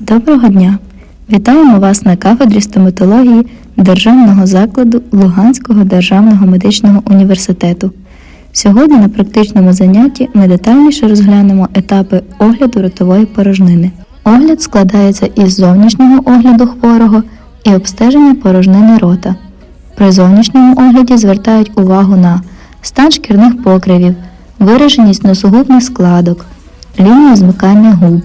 Доброго дня! Вітаємо вас на кафедрі стоматології Державного закладу Луганського державного медичного університету. Сьогодні на практичному занятті ми детальніше розглянемо етапи огляду ротової порожнини. Огляд складається із зовнішнього огляду хворого і обстеження порожнини рота. При зовнішньому огляді звертають увагу на стан шкірних покривів, вираженість носогубних складок, лінію змикання губ,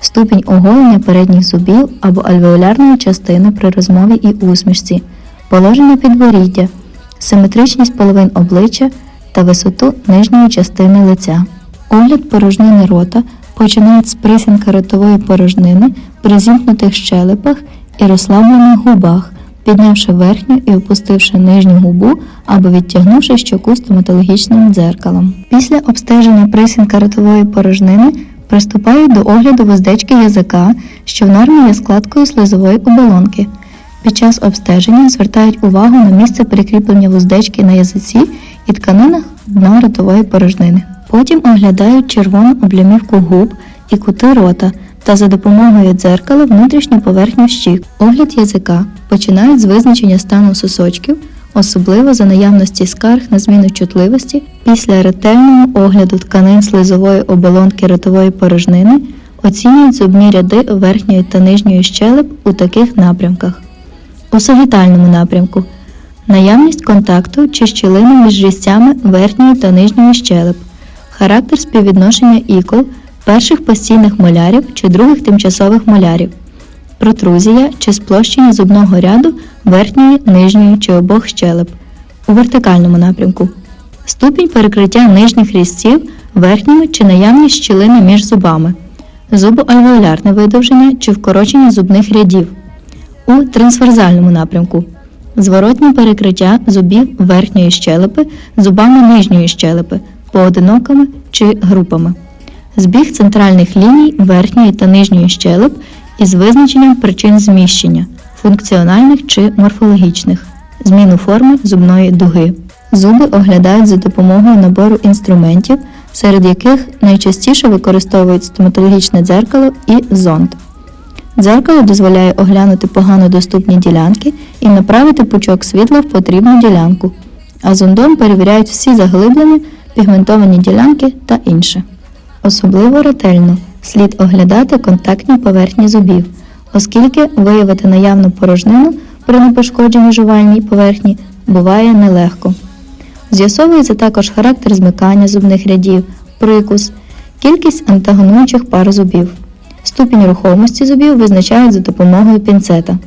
ступінь оголення передніх зубів або альвеолярної частини при розмові і усмішці, положення підборіддя, симетричність половин обличчя та висоту нижньої частини лиця. Огляд порожнини рота починають з присінка ротової порожнини при зімкнутих щелепах і розслаблених губах, піднявши верхню і опустивши нижню губу або відтягнувши щоку стоматологічним дзеркалом. Після обстеження присінка ротової порожнини приступають до огляду вуздечки язика, що в нормі є складкою слизової оболонки. Під час обстеження звертають увагу на місце прикріплення вуздечки на язиці і тканинах дна ротової порожнини. Потім оглядають червону облямівку губ і кути рота та за допомогою дзеркала внутрішню поверхню щік. Огляд язика починають з визначення стану сосочків, особливо за наявності скарг на зміну чутливості після ретельного огляду тканин слизової оболонки ротової порожнини оцінюють зубні ряди верхньої та нижньої щелеп у таких напрямках. У сагітальному напрямку. Наявність контакту чи щілини між різцями верхньої та нижньої щелеп, характер співвідношення ікол, перших постійних молярів чи других тимчасових молярів, протрузія чи сплощення зубного ряду верхньої, нижньої чи обох щелеп у вертикальному напрямку, ступінь перекриття нижніх різців верхніми чи наявність щілини між зубами, зубоальвеолярне видовження чи вкорочення зубних рядів у трансверзальному напрямку. Зворотнє перекриття зубів верхньої щелепи зубами нижньої щелепи, поодинокими чи групами. Збіг центральних ліній верхньої та нижньої щелеп із визначенням причин зміщення функціональних чи морфологічних, зміну форми зубної дуги. Зуби оглядають за допомогою набору інструментів, серед яких найчастіше використовують стоматологічне дзеркало і зонд. Дзеркало дозволяє оглянути погано доступні ділянки і направити пучок світла в потрібну ділянку, а зондом перевіряють всі заглиблені, пігментовані ділянки та інше. Особливо ретельно слід оглядати контактні поверхні зубів, оскільки виявити наявну порожнину при непошкодженій жувальній поверхні буває нелегко. З'ясовується також характер змикання зубних рядів, прикус, кількість антагонуючих пар зубів. Ступінь рухомості зубів визначають за допомогою пінцета.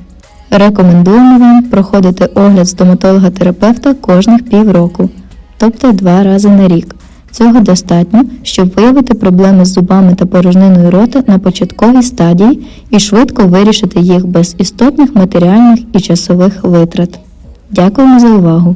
Рекомендуємо вам проходити огляд стоматолога-терапевта кожних півроку, тобто два рази на рік. Цього достатньо, щоб виявити проблеми з зубами та порожниною рота на початковій стадії і швидко вирішити їх без істотних матеріальних і часових витрат. Дякуємо за увагу!